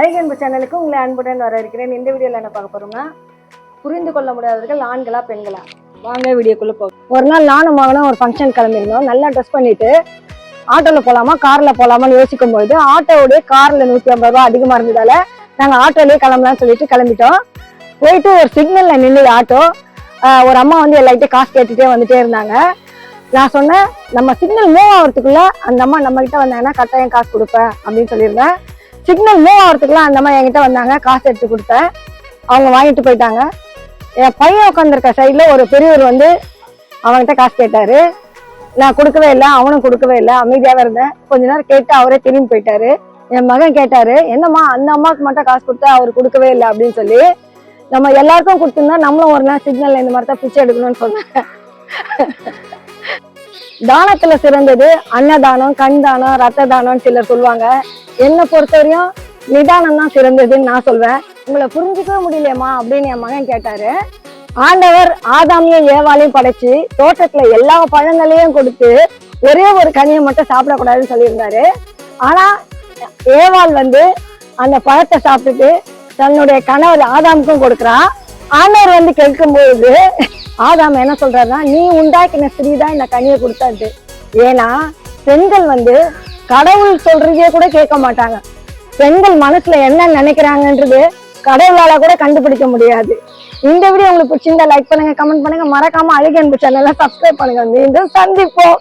அழகன்பு சேனலுக்கு உங்களை அன்புடன் வர இருக்கிறேன் இந்த வீடியோவில் என்ன பார்க்க போகிறோம்னா புரிந்து கொள்ள முடியாதவர்கள் ஆண்களா பெண்களா? வாங்க வீடியோக்குள்ளே போகும் ஒரு நாள் நானும் மகனும் ஒரு ஃபங்க்ஷன் கிளம்பியிருந்தோம். நல்லா ட்ரெஸ் பண்ணிட்டு ஆட்டோவில் போகலாமா காரில் போகலாமான்னு யோசிக்கும் பொழுது ஆட்டோவுடைய காரில் நூற்றி ஐம்பது ரூபா அதிகமாக இருந்ததால் நாங்கள் ஆட்டோலேயே கிளம்பலாம்னு சொல்லிட்டு கிளம்பிட்டோம். போயிட்டு ஒரு சிக்னலில் நின்று ஆட்டோ. ஒரு அம்மா வந்து எல்லார்கிட்டயும் காசு கேட்டுகிட்டே வந்துட்டே இருந்தாங்க. நான் சொன்னேன் நம்ம சிக்னல் மூவ் ஆகிறதுக்குள்ளே அந்த அம்மா நம்மகிட்ட வந்தாங்கன்னா கட்டாயம் காசு கொடுப்பேன் அப்படின்னு சொல்லியிருந்தேன். சிக்னல் மூவ் ஆகிறதுக்குலாம் அந்த மாதிரி என்கிட்ட வந்தாங்க. காசு எடுத்து கொடுத்தேன். அவங்க வாங்கிட்டு போயிட்டாங்க. என் பையன் உட்காந்துருக்க சைடில் ஒரு பெரியவர் வந்து அவன்கிட்ட காசு கேட்டாரு. நான் கொடுக்கவே இல்லை அவனும் கொடுக்கவே இல்லை அமைதியாகவே இருந்தேன். கொஞ்ச நேரம் கேட்டு அவரே திரும்பி போயிட்டாரு. என் மகன் கேட்டாரு என்னம்மா அந்த அம்மாவுக்கு மட்டும் காசு கொடுத்தா அவர் கொடுக்கவே இல்லை அப்படின்னு சொல்லி நம்ம எல்லாருக்கும் கொடுத்துருந்தா நம்மளும் ஒரு நாள் சிக்னல் இந்த மாதிரி தான் பிச்சை எடுக்கணும்னு சொன்னேன் தானத்துல சிறந்தது அன்னதானம் கண் தானம் ரத்த தானம் சிலர் சொல்லுவாங்க. என்னை பொறுத்தவரையும் நிதானம் தான் சிறந்ததுன்னு நான் சொல்வேன். உங்களை புரிஞ்சுக்கவே முடியலையம்மா அப்படின்னு என் மகன் கேட்டாரு. ஆண்டவர் ஆதாமியும் ஏவாலையும் படைச்சு தோட்டத்துல எல்லா பழங்களையும் கொடுத்து ஒரே ஒரு கனியை மட்டும் சாப்பிடக்கூடாதுன்னு சொல்லியிருந்தாரு. ஆனா ஏவாள் வந்து அந்த பழத்தை சாப்பிட்டுட்டு தன்னுடைய கணவர் ஆதாமுக்கும் கொடுக்குறா ஆண்டவர் வந்து கேட்கும்போது ஆதாம் என்ன சொல்றாருன்னா நீ உண்டாக்கின ஸ்திரீ தான் இந்த கனியை கொடுத்தாது. ஏன்னா பெண்கள் வந்து கடவுள் சொல்றதே கூட கேட்க மாட்டாங்க. பெண்கள் மனசுல என்ன நினைக்கிறாங்கன்றது கடவுளால கூட கண்டுபிடிக்க முடியாது. இந்த வீடியோ உங்களுக்கு பிடிச்சிருந்தா லைக் பண்ணுங்க கமெண்ட் பண்ணுங்க. மறக்காம அழகி அன்பு சேனலை சப்ஸ்கிரைப் பண்ணுங்க. மீண்டும் சந்திப்போம்.